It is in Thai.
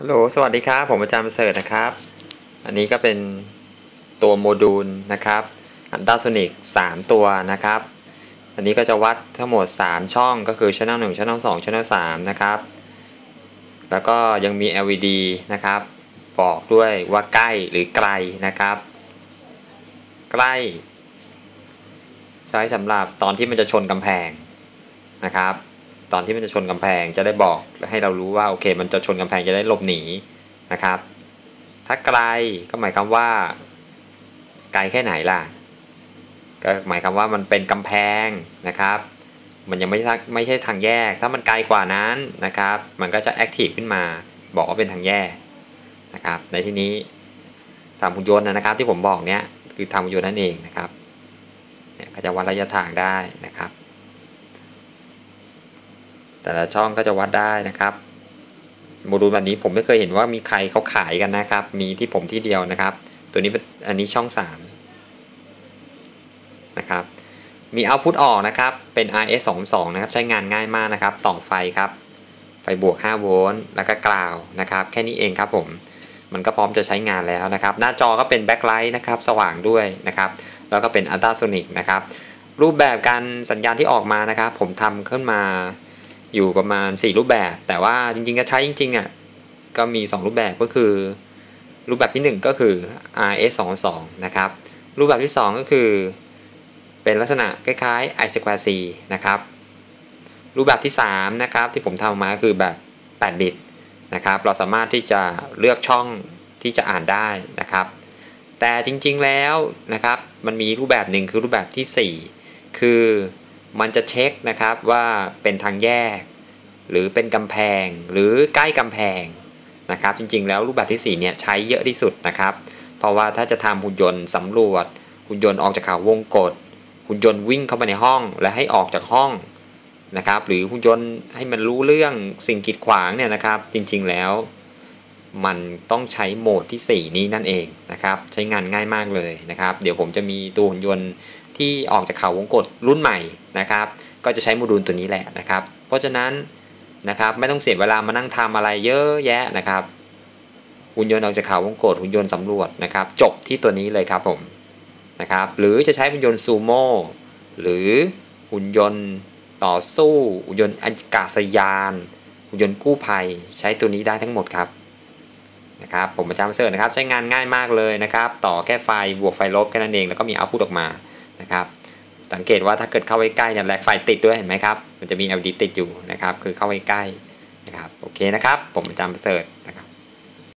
ฮัลโหล สวัสดีครับ ผมอาจารย์ประเสริฐนะครับ อันนี้ก็เป็นตัวโมดูลนะครับอันดาโซนิก3ตัวนะครับ อันนี้ก็จะวัดทั้งหมด 3 ช่องก็คือ Channel 1 Channel 2 Channel 3นะครับ แล้วก็ยังมี LED นะครับ บอกด้วยว่าใกล้หรือไกลนะครับ ใกล้ ใช้สำหรับตอนที่มันจะชนกำแพงนะครับ ตอนที่มันจะชนกำแพงจะได้บอกให้เรารู้ว่าโอเค มันจะชนกำแพงจะได้หลบหนีนะครับ ถ้าไกลก็หมายความว่า ไกลแค่ไหนล่ะ ก็หมายความว่ามันเป็นกำแพงนะครับ มันยังไม่ใช่ไม่ใช่ทางแยก ถ้ามันไกลกว่านั้นนะครับ มันก็จะแอคทีฟขึ้นมา บอกว่าเป็นทางแยกนะครับ ในที่นี้ทางหุ่นยนต์นะครับ ที่ผมบอกเนี้ยคือทางหุ่นยนต์นั่นเองนะครับเนี่ยก็จะวัดระยะทางได้นะครับ แต่ละช่องก็จะวัดได้นะครับโมดูลแบบนี้ผมไม่เคยเห็นว่ามีใครเขาขายกันนะครับ มีที่ผมที่เดียวนะครับ ตัวนี้อันนี้ช่อง 3 นะครับ มีเอาพุตออกนะครับ เป็น RS22 นะครับ ใช้งานง่ายมากนะครับ ต่อไฟครับ ไฟบวก 5 โวลต์ แล้วก็กล่าวนะครับ แค่นี้เองครับผม มันก็พร้อมจะใช้งานแล้วนะครับ หน้าจอก็เป็นแบ็คไลท์นะครับ สว่างด้วยนะครับ แล้วก็เป็นอัลตราโซนิกนะครับ รูปแบบการสัญญาณที่ออกมานะครับ ผมทำขึ้นมา อยู่ประมาณ 4 รูปแบบ แต่ว่าจริงๆจะใช้จริงๆอะก็มี 2 รูปแบบก็คือ รูปแบบที่ 1 ก็คือ RS22 นะครับ รูปแบบที่ 2 ก็คือ เป็นลักษณะคล้ายๆ i square c นะครับ รูปแบบที่ 3 นะครับที่ผมทำมาคือแบบ 8 บิตนะครับ เราสามารถที่จะเลือกช่องที่จะอ่านได้นะครับ แต่จริงๆแล้วนะครับ มันมีรูปแบบหนึ่งคือรูปแบบที่ 4 คือ มันจะเช็คนะครับว่าเป็นทางแยก หรือเป็นกำแพงหรือใกล้กำแพงนะครับ จริงๆ แล้วรูปแบบที่4เนี่ยใช้เยอะที่สุดนะครับ เพราะว่าถ้าจะทำหุ่นยนต์สำรวจ หุ่นยนต์ออกจากเขาวงกฏหุ่นยนต์วิ่งเข้าไปในห้องและให้ออกจากห้องนะครับ หรือหุ่นยนต์ให้มันรู้เรื่องสิ่งกีดขวางเนี่ยนะครับ จริงๆแล้วมันต้องใช้โหมดที่ 4 นี้นั่นเองนะครับ ใช้งานง่ายมากเลยนะครับ เดี๋ยวผมจะมีตัวหุ่นยนต์ ที่ออกจากเขาวงกฏรุ่นใหม่นะครับ ก็จะใช้โมดูลตัวนี้แหละนะครับ เพราะฉะนั้นนะครับไม่ต้องเสียเวลามานั่งทำอะไรเยอะแยะนะครับ หุ่นยนต์ออกจากเขาวงกฏหุ่นยนต์สำรวจนะครับ จบที่ตัวนี้เลยครับผมนะครับหรือจะใช้หุ่นยนต์ซูโม่หรือหุ่นยนต์ต่อสู้หุ่นยนต์อากาศยานหุ่นยนต์กู้ภัยใช้ตัวนี้ได้ทั้งหมดครับนะครับผมอาจารย์เสิร์นะครับ ใช้งานง่ายมากเลยนะครับ ต่อแค่ไฟบวกไฟลบแค่นั้นเองแล้วก็มีเอาพุตออกมา นะครับสังเกตว่าถ้าเกิดเข้าไปใกล้เนี่ยแลกไฟติดด้วยเห็นไหมครับ มันจะมี LED ติดอยู่นะครับ คือเข้าไปใกล้นะครับ โอเคนะครับ ผมจารย์ประเสริฐนะครับ